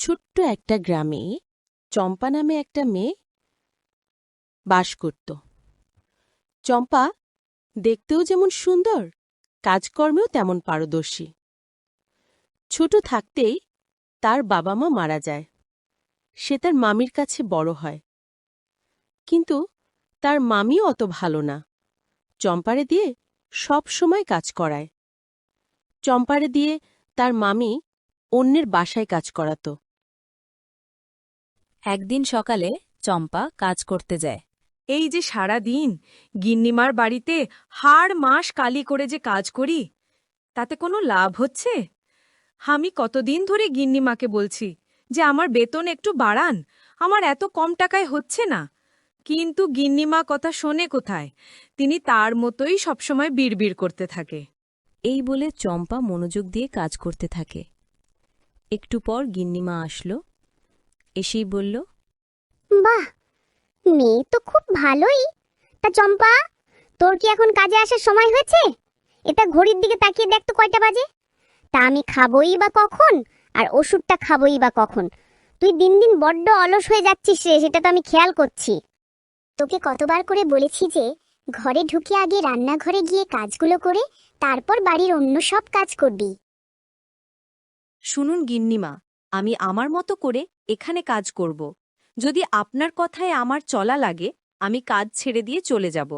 ছোট্ট একটা গ্রামে চম্পা নামে একটা মেয়ে বাস করত। চম্পা দেখতেও যেমন সুন্দর, কাজকর্মেও তেমন পারদর্শী। ছোট থাকতেই তার বাবা মা মারা যায়। সে তার মামির কাছে বড় হয়। কিন্তু তার মামিও অত ভালো না। চম্পারে দিয়ে সব সময় কাজ করায়। চম্পারে দিয়ে তার মামি অন্যের বাসায় কাজ করাত। একদিন সকালে চম্পা কাজ করতে যায়। এই যে সারা দিন গিন্নিমার বাড়িতে হাড় মাস কালি করে যে কাজ করি তাতে কোনো লাভ হচ্ছে? আমি কতদিন ধরে গিন্নিমাকে বলছি যে আমার বেতন একটু বাড়ান আমার এত কম টাকায় হচ্ছে না। কিন্তু গিন্নিমা কথা শোনে কোথায় তিনি তার মতোই সবসময় বিড়বিড় করতে থাকে। এই বলে চম্পা মনোযোগ দিয়ে কাজ করতে থাকে। একটু পর গিন্নিমা আসলো। এসেই বলল বাহ মেয়ে তো খুব ভালোই। তা চম্পা তোর কি এখন কাজে আসার সময় হয়েছে? এটা ঘড়ির দিকে তাকিয়ে দেখ তো কয়টা বাজে। তা আমি খাবই বা কখন আর ওষুধটা খাবই বা কখন? তুই দিন দিন বড্ড অলস হয়ে যাচ্ছিস রে সেটা তো আমি খেয়াল করছি। তোকে কতবার করে বলেছি যে ঘরে ঢুকে আগে রান্নাঘরে গিয়ে কাজগুলো করে তারপর বাড়ির অন্য সব কাজ করবি। শুনুন গিন্নিমা আমি আমার মতো করে এখানে কাজ করব। যদি আপনার কথায় আমার চলা লাগে আমি কাজ ছেড়ে দিয়ে চলে যাব।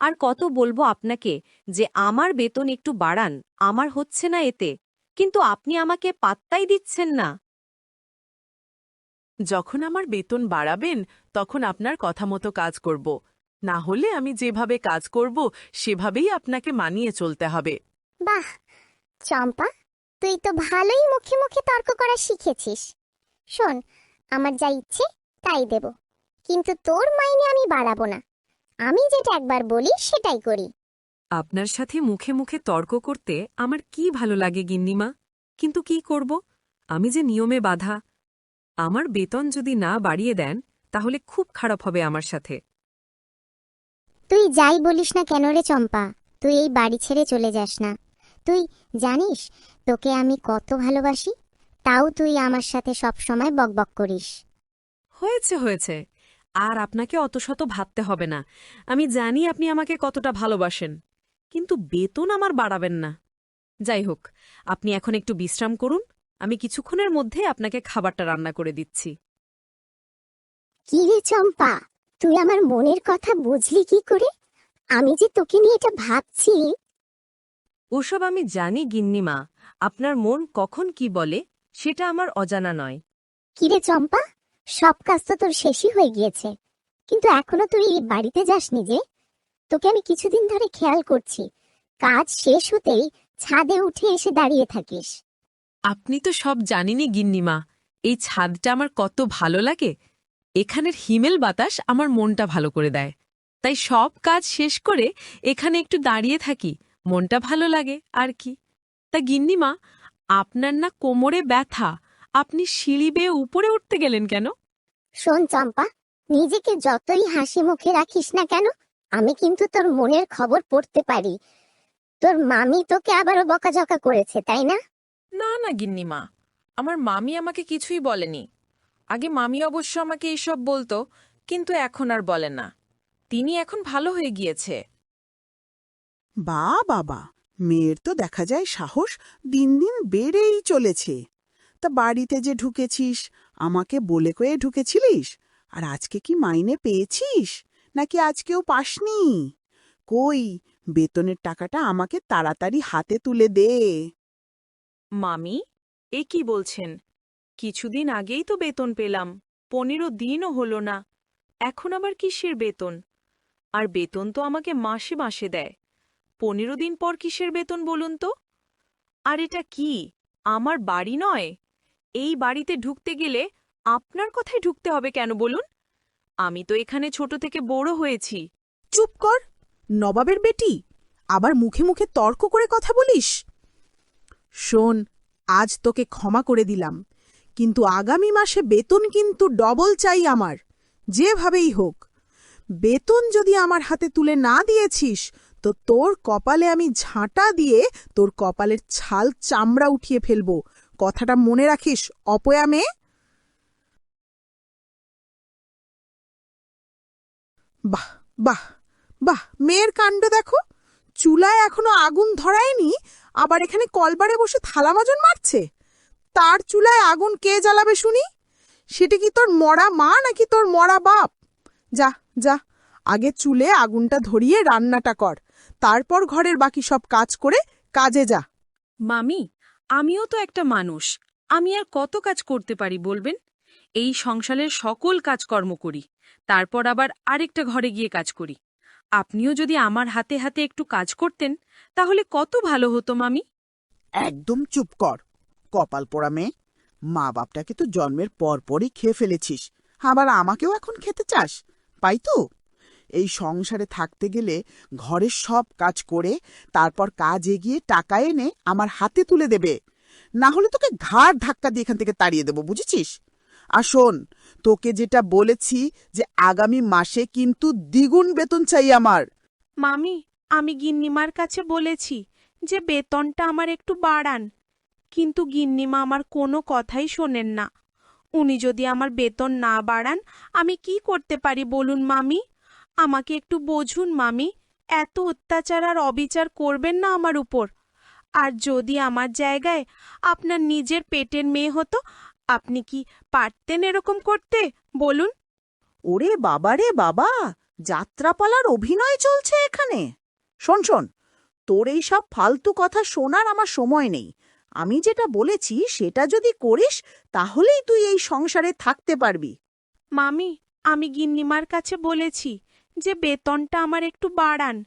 আর কত বলব আপনাকে যে আমার বেতন একটু বাড়ান আমার হচ্ছে না এতে কিন্তু আপনি আমাকে পাত্তাই দিচ্ছেন না। যখন আমার বেতন বাড়াবেন তখন আপনার কথা মতো কাজ করব। না হলে আমি যেভাবে কাজ করব সেভাবেই আপনাকে মানিয়ে চলতে হবে। বাহ! চম্পা তুই তো ভালোই মুখে মুখে তর্ক করা শিখেছিস। শোন আমার যা ইচ্ছে তাই দেব। কিন্তু তোর মাইনে আমি বাড়াবো না। আমি যেটা একবার বলি সেটাই করি। আপনার সাথে মুখে মুখে তর্ক করতে আমার কি ভালো লাগে গিন্নিমা? কিন্তু কি করব? আমি যে নিয়মে বাধা। আমার বেতন যদি না বাড়িয়ে দেন তাহলে খুব খারাপ হবে আমার সাথে। তুই যাই বলিস না কেন রে চম্পা? তুই এই বাড়ি ছেড়ে চলে যাস না। তুই জানিস তোকে আমি কত ভালোবাসি? তাও তুই আমার সাথে সব সময় বকবক করিস। হয়েছে হয়েছে। আর আপনাকে অত শত ভাবতে হবে না। আমি জানি আপনি আমাকে কতটা ভালোবাসেন। কিন্তু বেতন আমার বাড়াবেন না। যাই হোক আপনি এখন একটু বিশ্রাম করুন। আমি কিছুক্ষণের মধ্যে আপনাকে খাবারটা রান্না করে দিচ্ছি। কি রে চম্পা? তুই আমার মনের কথা বুঝলি কি করে? আমি যে তোকে নিয়ে এটা ভাবছি ওসব আমি জানি গিন্নিমা আপনার মন কখন কি বলে সেটা আমার অজানা নয়। কিরে চম্পা সব কাজ তো তোর শেষই হয়ে গিয়েছে। কিন্তু এখনও তুই এই বাড়িতে যাসনি যে? তোকে আমি কিছুদিন ধরে খেয়াল করছি। কাজ শেষ হতেই ছাদে উঠে এসে দাঁড়িয়ে থাকিস। আপনি তো সব জানিনি গিন্নিমা এই ছাদটা আমার কত ভালো লাগে। এখানের হিমেল বাতাস আমার মনটা ভালো করে দেয়। তাই সব কাজ শেষ করে এখানে একটু দাঁড়িয়ে থাকি। মনটা ভালো লাগে আর কি? তা গিন্নিমা আপনার না কোমরে ব্যথা। আপনি সিঁড়ি বেয়ে উপরে উঠতে গেলেন কেন? শোন চম্পা নিজেকে যতই হাসি মুখে রাখিস না কেন আমি কিন্তু তোর মনের খবর পড়তে পারি। তোর মামি তোকে আবারও বকাঝকা করেছে তাই না? না না গিন্নিমা আমার মামি আমাকে কিছুই বলেনি। আগে মামি অবশ্য আমাকে এইসব বলতো কিন্তু এখন আর বলে না। তিনি এখন ভালো হয়ে গিয়েছে। বা বাবা, মেয়ের তো দেখা যায় সাহস দিন দিন বেড়েই চলেছে। তা বাড়িতে যে ঢুকেছিস, আমাকে বলে কয়ে ঢুকেছিলিস? আর আজকে কি মাইনে পেয়েছিস? নাকি আজকেও পাসনি? কই, বেতনের টাকাটা আমাকে তাড়াতাড়ি হাতে তুলে দে। মামি, এ কি বলছেন? কিছুদিন আগেই তো বেতন পেলাম, পনেরো দিনও হলো না, এখন আবার কিসের বেতন? আর বেতন তো আমাকে মাসে মাসে দেয় পনেরো দিন পর কিসের বেতন বলুন তো? আর এটা কি? আমার বাড়ি নয়? এই বাড়িতে ঢুকতে গেলে আপনার কথায় ঢুকতে হবে কেন বলুন? আমি তো এখানে ছোট থেকে বড় হয়েছি। চুপ কর, নবাবের বেটি। আবার মুখে মুখে তর্ক করে কথা বলিস? শোন, আজ তোকে ক্ষমা করে দিলাম। কিন্তু আগামী মাসে বেতন কিন্তু ডবল চাই আমার, যেভাবেই হোক। বেতন যদি আমার হাতে তুলে না দিয়েছিস তো তোর কপালে আমি ঝাঁটা দিয়ে তোর কপালের ছাল চামড়া উঠিয়ে ফেলব। কথাটা মনে রাখিস, অপয়া মেয়ে। বাহ বাহ বাহ, মেয়ের কাণ্ড দেখো। চুলায় এখনও আগুন ধরায়নি, আবার এখানে কলবারে বসে থালা মাজন মারছে। তার চুলায় আগুন কে জ্বালাবে শুনি? সেটা কি তোর মরা মা নাকি তোর মরা বাপ? যা যা, আগে চুলে আগুনটা ধরিয়ে রান্নাটা কর। তারপর ঘরের বাকি সব কাজ করে কাজে যা। মামি আমিও তো একটা মানুষ। আমি আর কত কাজ করতে পারি বলবেন? এই সংসারের সকল কাজকর্ম করি তারপর আবার আরেকটা ঘরে গিয়ে কাজ করি। আপনিও যদি আমার হাতে হাতে একটু কাজ করতেন তাহলে কত ভালো হতো মামি। একদম চুপ কর কপাল পোড়া মেয়ে। মা বাপটাকে তো জন্মের পরপরই খেয়ে ফেলেছিস। আবার আমাকেও এখন খেতে চাস পাই তো? এই সংসারে থাকতে গেলে ঘরের সব কাজ করে, তারপর কাজ এগিয়ে টাকা এনে আমার হাতে তুলে দেবে। না হলে তোকে ঘাড় ধাক্কা দিয়ে এখান থেকে তাড়িয়ে দেবো, বুঝেছিস? আর শোন, তোকে যেটা বলেছি যে আগামী মাসে কিন্তু দ্বিগুণ বেতন চাই আমার। মামি, আমি গিন্নিমার কাছে বলেছি যে বেতনটা আমার একটু বাড়ান। কিন্তু গিন্নিমা আমার কোনো কথাই শোনেন না। উনি যদি আমার বেতন না বাড়ান, আমি কি করতে পারি বলুন মামি? আমাকে একটু বোঝুন মামি। এত অত্যাচার আর অবিচার করবেন না আমার উপর। আর যদি আমার জায়গায় আপনার নিজের পেটের মেয়ে হতো আপনি কি পারতেন এরকম করতে? বলুন। ওরে বাবা রে বাবা যাত্রাপালার অভিনয় চলছে এখানে। শোন শোন তোর এই সব ফালতু কথা শোনার আমার সময় নেই। আমি যেটা বলেছি সেটা যদি করিস তাহলেই তুই এই সংসারে থাকতে পারবি। মামি আমি গিন্নিমার কাছে বলেছি যে বেতনটা আমার একটু বাড়ান।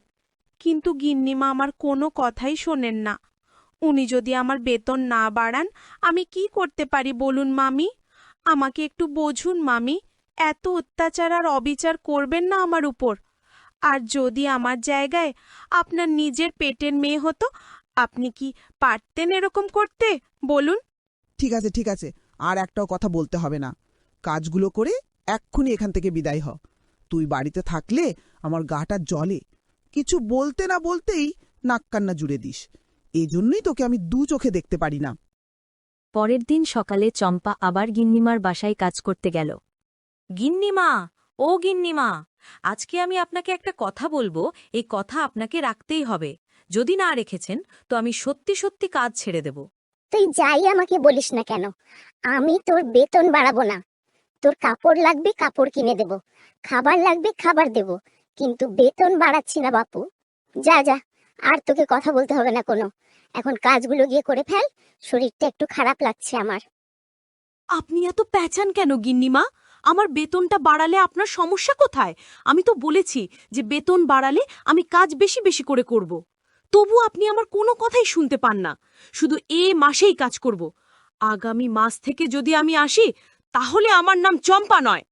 কিন্তু গিন্নিমা আমার কোনো কথাই শোনেন না। উনি যদি আমার বেতন না বাড়ান, আমি কি করতে পারি বলুন মামি? আমাকে একটু বোঝুন মামি, এত অত্যাচার আর অবিচার করবেন না আমার উপর। আর যদি আমার জায়গায় আপনার নিজের পেটের মেয়ে হতো, আপনি কি পারতেন এরকম করতে? বলুন। ঠিক আছে ঠিক আছে, আর একটাও কথা বলতে হবে না। কাজগুলো করে এক্ষুনি এখান থেকে বিদায় হ তুই বাড়িতে থাকলে আমার গাটা জলে কিছু বলতে না বলতেই নাক্কান্না জুড়ে দিস। এই জন্যই তোকে আমি দু চোখে দেখতে পারি না। পরের দিন সকালে চম্পা আবার গিন্নিমার বাসায় কাজ করতে গেল। গিন্নিমা ও গিন্নিমা আজকে আমি আপনাকে একটা কথা বলব এই কথা আপনাকে রাখতেই হবে। যদি না রেখেছেন তো আমি সত্যি সত্যি কাজ ছেড়ে দেব। তুই যাই আমাকে বলিস না কেন। আমি তোর বেতন বাড়াবো না। তোর কাপড় লাগবে, কাপড় কিনে দেব। খাবার লাগবে, খাবার দেব। কিন্তু বেতন বাড়াচ্ছি না বাপু। যা যা, আর তোকে কথা বলতে হবে না কোনো। এখন কাজগুলো গিয়ে করে ফেল, শরীরটা একটু খারাপ লাগছে আমার। আপনি এত প্যাচান কেন গিন্নিমা? আমার বেতনটা বাড়ালে আপনার সমস্যা কোথায়? আমি তো বলেছি যে বেতন বাড়ালে আমি কাজ বেশি বেশি করে করব। তবু আপনি আমার কোনো কথাই শুনতে পান না। শুধু এ মাসেই কাজ করব। আগামী মাস থেকে যদি আমি আসি তাহলে আমার নাম চম্পা নয়।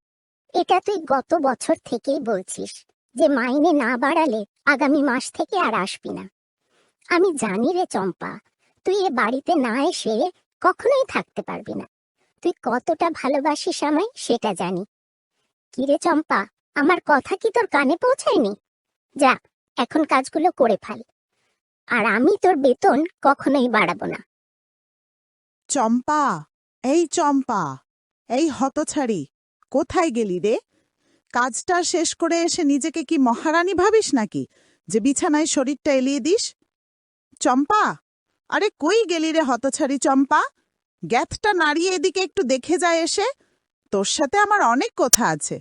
এটা তুই গত বছর থেকেই বলছিস যে মাইনে না বাড়ালে আগামী মাস থেকে আর আসবি না। আমি জানি রে চম্পা তুই এ বাড়িতে না এসে কখনোই থাকতে পারবি না। তুই কতটা ভালোবাসিস আমায় সেটা জানি। কিরে চম্পা আমার কথা কি তোর কানে পৌঁছায়নি? যা এখন কাজগুলো করে ফেল। আর আমি তোর বেতন কখনোই বাড়াবো না। চম্পা এই চম্পা। এই হতছাড়ি, কোথায় গেলি রে? কাজটা শেষ করে এসে নিজেকে কি মহারানী ভাবিস নাকি, যে বিছানায় শরীরটা এলিয়ে দিস? চম্পা, আরে কই গেলি রে হতছাড়ি চম্পা? গ্যাথটা নাড়িয়ে এদিকে একটু দেখে যায় এসে, তোর সাথে আমার অনেক কথা আছে।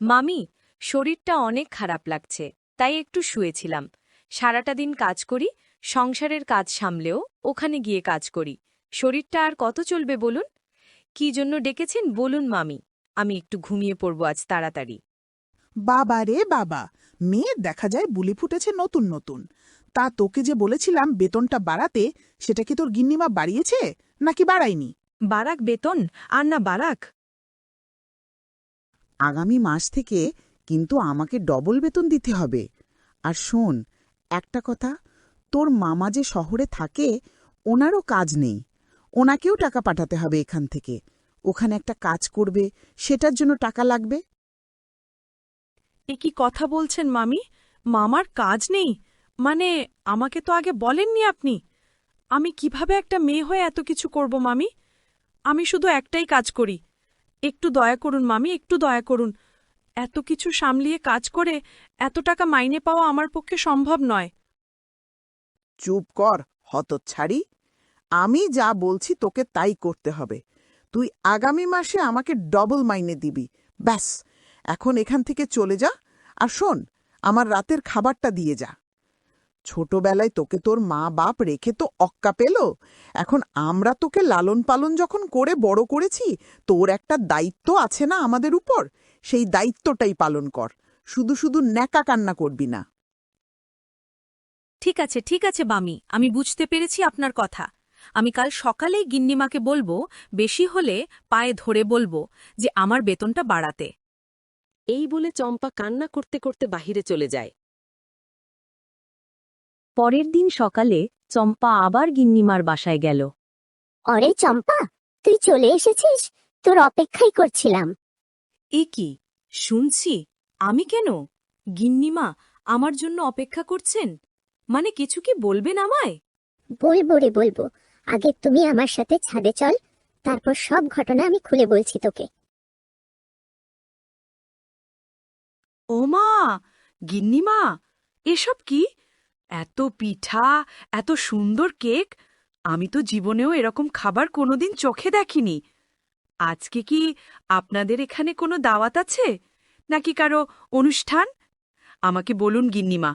মামি, শরীরটা অনেক খারাপ লাগছে, তাই একটু শুয়েছিলাম। সারাটা দিন কাজ করি সংসারের কাজ সামলেও ওখানে গিয়ে কাজ করি। শরীরটা আর কত চলবে বলুন? কি জন্য ডেকেছেন বলুন মামি আমি একটু ঘুমিয়ে পড়ব আজ তাড়াতাড়ি। বাবা রে বাবা মেয়ে দেখা যায় বুলি ফুটেছে নতুন নতুন। তা তোকে যে বলেছিলাম বেতনটা বাড়াতে সেটা কি তোর গিন্নিমা বাড়িয়েছে নাকি বাড়ায়নি? বারাক বেতন আর না বারাক আগামী মাস থেকে কিন্তু আমাকে ডবল বেতন দিতে হবে। আর শোন একটা কথা তোর মামা যে শহরে থাকে, ওনারও কাজ নেই। ওনাকেও টাকা পাঠাতে হবে এখান থেকে। ওখানে একটা কাজ করবে, সেটার জন্য টাকা লাগবে। এ কি কথা বলছেন, মামি? মামার কাজ নেই? মানে আমাকে তো আগে বলেননি আপনি। আমি কীভাবে একটা মেয়ে হয়ে এত কিছু করব, মামি? আমি শুধু একটাই কাজ করি। একটু দয়া করুন, মামি, একটু দয়া করুন। এত কিছু সামলিয়ে কাজ করে এত টাকা মাইনে পাওয়া আমার পক্ষে সম্ভব নয়। চুপ কর, হতচ্ছাড়ি। আমি যা বলছি তোকে তাই করতে হবে। তুই আগামী মাসে আমাকে ডবল মাইনে দিবি। ব্যাস, এখন এখান থেকে চলে যা আর শোন, আমার রাতের খাবারটা দিয়ে যা। ছোটবেলায় তোকে তোর মা বাপ রেখে তো অক্কা পেল। এখন আমরা তোকে লালন পালন যখন করে বড় করেছি, তোর একটা দায়িত্ব আছে না আমাদের উপর? সেই দায়িত্বটাই পালন কর। শুধু শুধু ন্যাকা কান্না করবি না। ঠিক আছে ঠিক আছে বামি। আমি বুঝতে পেরেছি আপনার কথা। আমি কাল সকালেই গিন্নিমাকে বলব বেশি হলে পায়ে ধরে বলব যে আমার বেতনটা বাড়াতে। এই বলে চম্পা কান্না করতে করতে বাহিরে চলে যায়। পরের দিন সকালে চম্পা আবার গিন্নিমার বাসায় গেল। অরে চম্পা তুই চলে এসেছিস? তোর অপেক্ষাই করছিলাম। এ কি? শুনছি। আমি কেন? গিন্নিমা আমার জন্য অপেক্ষা করছেন? মানে কিছু কি বলবেন আমায়? বলব রে বলব। আগে তুমি আমার সাথে ছাদে চল তারপর সব ঘটনা আমি খুলে বলছি তোকে। ও মা গিন্নিমা এসব কি? এত পিঠা এত সুন্দর কেক আমি তো জীবনেও এরকম খাবার কোনোদিন চোখে দেখিনি। আজকে কি আপনাদের এখানে কোনো দাওয়াত আছে? নাকি কারও অনুষ্ঠান? আমাকে বলুন গিন্নিমা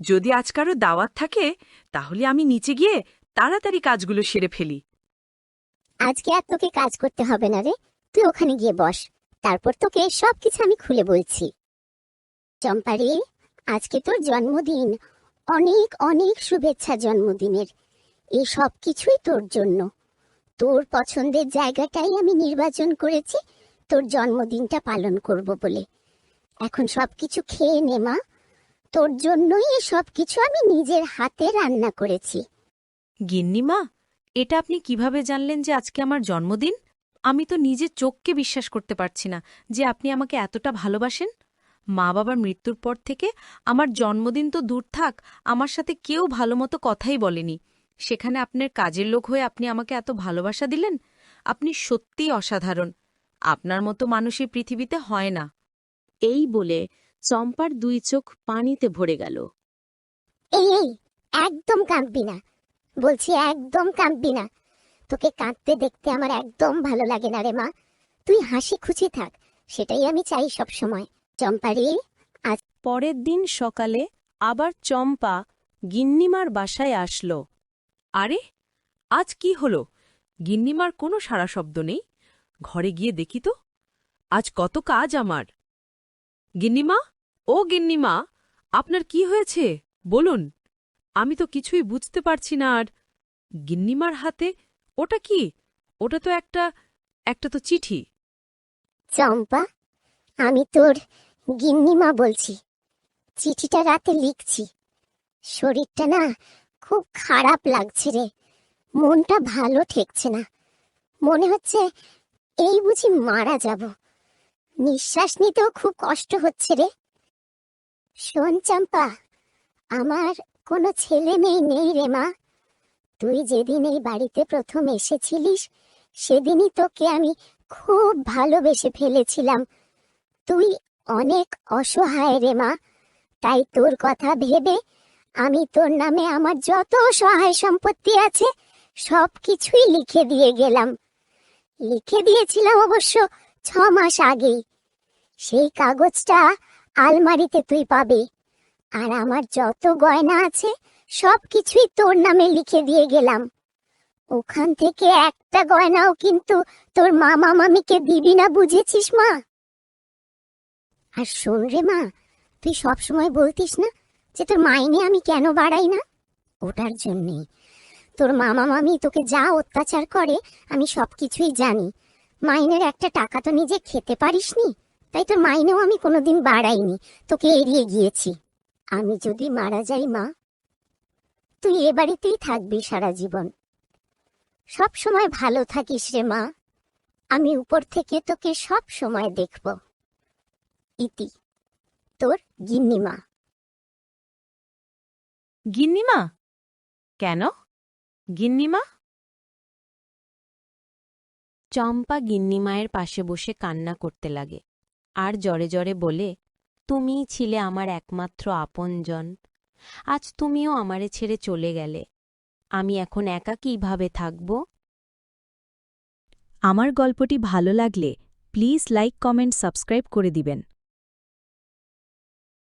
যদি আজ কারও দাওয়াত থাকে, তাহলে আমি নিচে গিয়ে তাড়াতাড়ি কাজগুলো সেরে ফেলি। আজকে আর তোকে কাজ করতে হবে না রে। তুই ওখানে গিয়ে বস। তারপর তোকে সবকিছু আমি খুলে বলছি। চম্পারে, আজকে তোর জন্মদিন। অনেক অনেক শুভেচ্ছা জন্মদিনের। এই সব কিছুই তোর জন্য। তোর পছন্দের জায়গাটাই আমি নির্বাচন করেছি। তোর জন্মদিনটা পালন করব বলে। এখন সবকিছু খেয়ে নে, মা। তোর জন্যই সব কিছু আমি নিজের হাতে রান্না করেছি। গিন্নিমা, এটা আপনি কীভাবে জানলেন যে আজকে আমার জন্মদিন? আমি তো নিজের চোখকে বিশ্বাস করতে পারছি না যে আপনি আমাকে এতটা ভালোবাসেন। মা বাবার মৃত্যুর পর থেকে আমার জন্মদিন তো দূর থাক, আমার সাথে কেউ ভালোমতো কথাই বলেনি। সেখানে আপনার কাজের লোক হয়ে আপনি আমাকে এত ভালোবাসা দিলেন? আপনি সত্যিই অসাধারণ। আপনার মতো মানুষই পৃথিবীতে হয় না। এই বলে চম্পার দুই চোখ পানিতে ভরে গেল। এই এই একদম কাঁদবি না। বলছি একদম কাঁদবি না। তোকে কাঁদতে দেখতে আমার একদম ভালো লাগে না রে মা। তুই হাসি খুশি থাক সেটাই আমি চাই সব সময় চম্পারি পরের দিন সকালে আবার চম্পা গিন্নিমার বাসায় আসলো। আরে আজ কি হলো? গিন্নিমার কোনো সারা শব্দ নেই। ঘরে গিয়ে দেখি তো। আজ কত কাজ আমার। গিন্নিমা? ও গিন্নিমা, আপনার কি হয়েছে? বলুন। আমি তো কিছুই বুঝতে পারছি না, আর গিন্নিমার হাতে ওটা কি? ওটা তো একটা একটা তো চিঠি। চম্পা, আমি তোর গিন্নিমা বলছি। চিঠিটা রাতে লিখছি। শরীরটা না খুব খারাপ লাগছে রে। মনটা ভালো ঠেকছে না। মনে হচ্ছে এই বুঝি মারা যাব। নিঃশ্বাস নিতেও খুব কষ্ট হচ্ছে রে। শোন চম্পা, আমার কোনো ছেলে মেয়ে নেই রে মা। তুই যেদিন এই বাড়িতে প্রথম এসেছিলিস, সেদিনই তোকে আমি খুব ভালোবেসে ফেলেছিলাম। তুই অনেক অসহায় রে মা, তাই তোর কথা ভেবে আমি তোর নামে আমার যত সহায় সম্পত্তি আছে সব কিছুই লিখে দিয়ে গেলাম। লিখে দিয়েছিলাম অবশ্য ছ মাস আগেই। সেই কাগজটা আলমারিতে তুই পাবি। আর আমার যত গয়না আছে সব কিছুই তোর নামে লিখে দিয়ে গেলাম। ওখান থেকে একটা গয়নাও কিন্তু তোর মামা মামিকে দিবি না, বুঝেছিস মা? আর শোন রে মা, তুই সব সময় বলতিস না যে তোর মাইনে আমি কেন বাড়াই না? ওটার জন্যেই। তোর মামা মামি তোকে যা অত্যাচার করে, আমি সব কিছুই জানি। মাইনের একটা টাকা তো নিজে খেতে পারিসনি? তাই তোর মাইনেও আমি কোনোদিন বাড়াইনি। তোকে এড়িয়ে গিয়েছি। আমি যদি মারা যাই মা তুই এ বাড়িতেই থাকবি সারা জীবন। সব সময় ভালো থাকিস রে মা। আমি উপর থেকে তোকে সব সময় দেখব। ইতি তোর গিন্নিমা। গিন্নিমা? কেন? গিন্নিমা? চম্পা গিন্নিমায়ের পাশে বসে কান্না করতে লাগে। আর জরে জরে বলে, তুমিই ছিলে আমার একমাত্র আপনজন। আজ তুমিও আমারে ছেড়ে চলে গেলে। আমি এখন একা কীভাবে থাকব? আমার গল্পটি ভালো লাগলে প্লিজ লাইক, কমেন্ট, সাবস্ক্রাইব করে দিবেন।